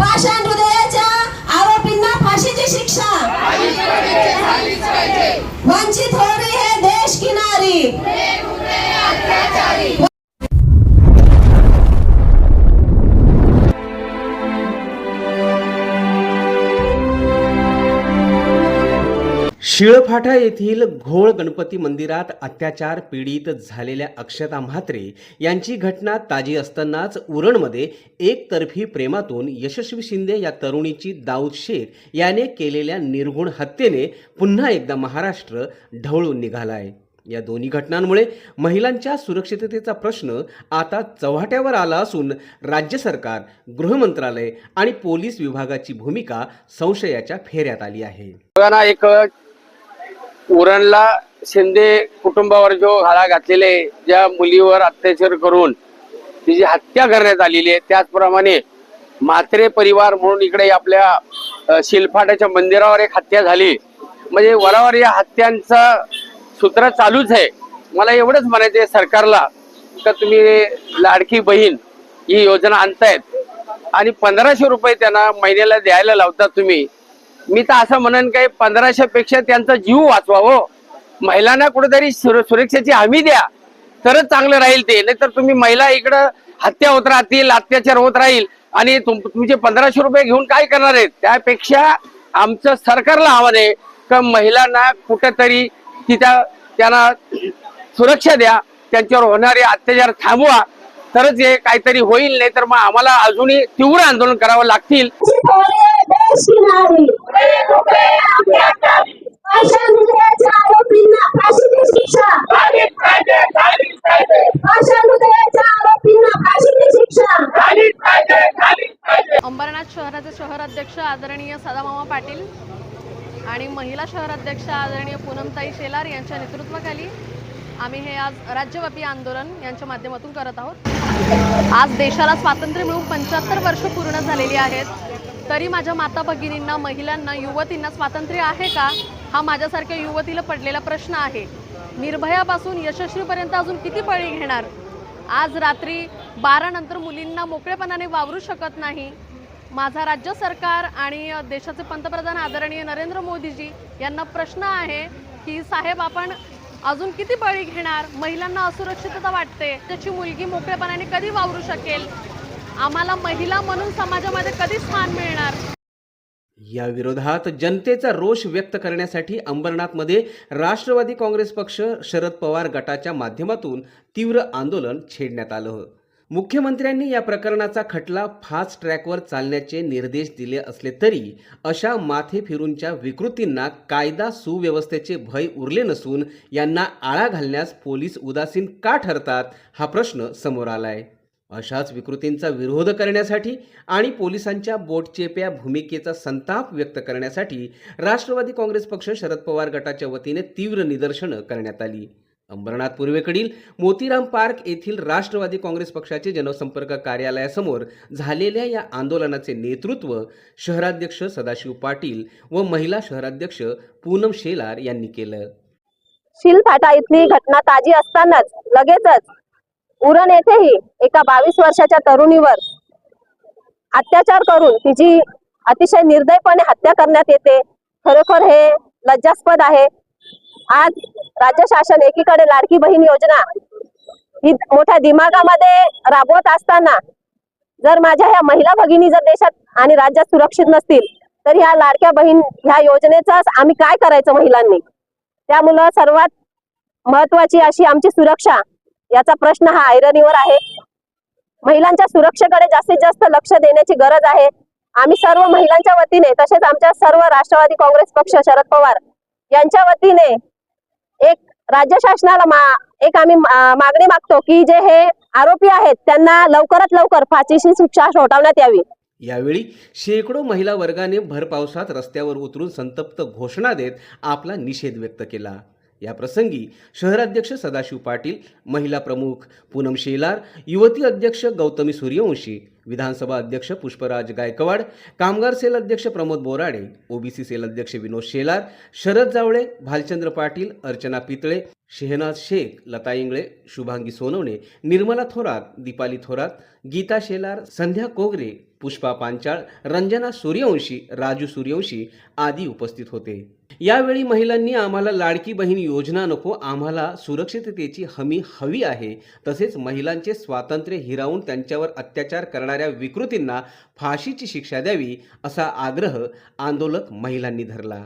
पाषाण हृदयाच्या आरोपींना फाशीची शिक्षा. वंचित हो रही है देश की शिळफाटा येथील घोळ गणपती मंदिरात अत्याचार पीडित झालेल्या अक्षता म्हात्रे यांची घटना ताजी असतानाच उरणमध्ये एकतर्फी प्रेमातून यशस्वी शिंदे या तरुणीची दाऊद शेख याने केलेल्या निर्गुण हत्येने पुन्हा एकदा महाराष्ट्र ढवळून निघालाय. या दोन्ही घटनांमुळे महिलांच्या सुरक्षिततेचा प्रश्न आता चव्हाट्यावर आला असून राज्य सरकार गृह मंत्रालय आणि पोलीस विभागाची भूमिका संशयाच्या फेऱ्यात आली आहे. एक उरणला शिंदे कुटुंबावर जो घाला घातलेले ज्या मुलीवर अत्याचार करून तिची हत्या करण्यात आलेली आहे त्याचप्रमाणे म्हात्रे परिवार म्हणून इकडे आपल्या शिलफाट्याच्या मंदिरावर एक हत्या झाली. म्हणजे वरावर या हत्यांचा सूत्र चालूच आहे. मला एवढंच म्हणायचं आहे सरकारला का तुम्ही लाडकी बहीण ही योजना आणतायत आणि पंधराशे रुपये त्यांना महिन्याला द्यायला लावता तुम्ही मी तर असं म्हणेन काही पंधराशे पेक्षा त्यांचा जीव वाचवा हो महिलांना कुठेतरी सुर- सुरक्षेची हमी द्या. तरच चांगलं राहील ते. नाहीतर तुम्ही महिला इकडं हत्या होत राहतील अत्याचार होत राहील. आणि तुम तुमचे पंधराशे रुपये घेऊन काय करणार आहेत? त्यापेक्षा आमचं सरकारला आव्हान आहे का महिलांना कुठेतरी तिथं त्यांना सुरक्षा द्या. त्यांच्यावर होणारे अत्याचार थांबवा. तरच हे काहीतरी होईल. नाही तर मग आम्हाला अजूनही तीव्र आंदोलन करावं लागतील. वंचित आरोपींना फाशीची शिक्षा अंबरनाथ शहराचे शहर अध्यक्ष आदरणीय सदामामा पाटील आणि महिला शहर अध्यक्ष आदरणीय पूनमताई शेलार यांच्या नेतृत्वाखाली आम्ही हे आज राज्यव्यापी आंदोलन यांच्या माध्यमातून करत आहोत. आज देशाला स्वातंत्र्य मिळून पंच्याहत्तर वर्ष पूर्ण झालेली आहेत. तरी माझ्या माता भगिनींना महिलांना युवतींना स्वातंत्र्य आहे का? हा माझ्यासारख्या युवतीला पडलेला प्रश्न आहे. निर्भयापासून यशस्वीपर्यंत अजून किती पळी घेणार? आज रात्री बारा नंतर मुलींना मोकळेपणाने वावरू शकत नाही. माझा राज्य सरकार आणि देशाचे पंतप्रधान आदरणीय नरेंद्र मोदीजी यांना प्रश्न आहे की साहेब आपण अजून किती बळी घेणार? महिलांना असुरक्षितता वाटते. त्याची मुलगी मोकळेपणाने कधी वावरू शकेल? आम्हाला महिला म्हणून समाजामध्ये कधी स्थान मिळणार. या विरोधात जनतेचा रोष व्यक्त करण्यासाठी अंबरनाथमध्ये राष्ट्रवादी काँग्रेस पक्ष शरद पवार गटाच्या माध्यमातून तीव्र आंदोलन छेडण्यात आलं. मुख्यमंत्र्यांनी या प्रकरणाचा खटला फास्ट ट्रॅकवर चालण्याचे निर्देश दिले असले तरी अशा माथे फिरूंच्या विकृतींना कायदा सुव्यवस्थेचे भय उरले नसून यांना आळा घालण्यास पोलीस उदासीन का ठरतात हा प्रश्न समोर आलाय. अशाच विकृतींचा विरोध करण्यासाठी आणि पोलिसांच्या बोटचेप्या भूमिकेचा संताप व्यक्त करण्यासाठी राष्ट्रवादी काँग्रेस पक्ष शरद पवार गटाच्या वतीने तीव्र निदर्शनं करण्यात आली. अंबरनाथ पूर्वेकडील मोतीराम पार्क येथील राष्ट्रवादी काँग्रेस पक्षाचे जनसंपर्क कार्यालयासमोर झालेल्या या आंदोलनाचे नेतृत्व शहराध्यक्ष सदाशिव पाटील व महिला शहराध्यक्ष पूनम शेलार यांनी केलं. शिलफाटा इथली घटना ताजी असतानाच लगेचच उरण येथेही एका बावीस वर्षाच्या तरुणीवर अत्याचार करून तिची अतिशय निर्दयपणे हत्या करण्यात येते. खरोखर हे लज्जास्पद आहे. आज राज्य शासन एकीकडे लाडकी बहीण योजना ही मोठ्या दिमागामध्ये राबवत असताना जर माझ्या ह्या महिला भगिनी जर देशात आणि राज्यात सुरक्षित नसतील तर ह्या लाडक्या बहीण ह्या योजनेचा आम्ही काय करायचं महिलांनी? त्यामुळं सर्वात महत्वाची अशी आमची सुरक्षा याचा प्रश्न हा आयरनीवर आहे. महिलांच्या सुरक्षेकडे जास्तीत जास्त लक्ष देण्याची गरज आहे. आम्ही सर्व महिलांच्या वतीने तसेच आमच्या सर्व राष्ट्रवादी काँग्रेस पक्ष शरद पवार यांच्या वतीने एक राज्य शासनाला मा- एक आम्ही मागणी मागतो की जे हे आरोपी आहेत त्यांना लवकरात लवकर फाशीची शिक्षा ठोठावण्यात यावी. यावेळी शेकडो महिला वर्गाने भर पावसात रस्त्यावर उतरून संतप्त घोषणा देत आपला निषेध व्यक्त केला. या प्रसंगी शहराध्यक्ष सदाशिव पाटील महिला प्रमुख पूनम शेलार युवती अध्यक्ष गौतमी सूर्यवंशी विधानसभा अध्यक्ष पुष्पराज गायकवाड कामगार सेल अध्यक्ष प्रमोद बोराडे ओबीसी सेल अध्यक्ष विनोद शेलार शरद जावळे भालचंद्र पाटील अर्चना पितळे शेहनाज शेख लता इंगळे शुभांगी सोनवणे निर्मला थोरात दीपाली थोरात गीता शेलार संध्या कोगरे पुष्पा पांचाळ रंजना सूर्यवंशी राजू सूर्यवंशी आदी उपस्थित होते. यावेळी महिलांनी आम्हाला लाडकी बहीण योजना नको आम्हाला सुरक्षिततेची हमी हवी आहे. तसेच महिलांचे स्वातंत्र्य हिरावून त्यांच्यावर अत्याचार करणाऱ्या विकृतींना फाशीची शिक्षा द्यावी असा आग्रह आंदोलक महिलांनी धरला.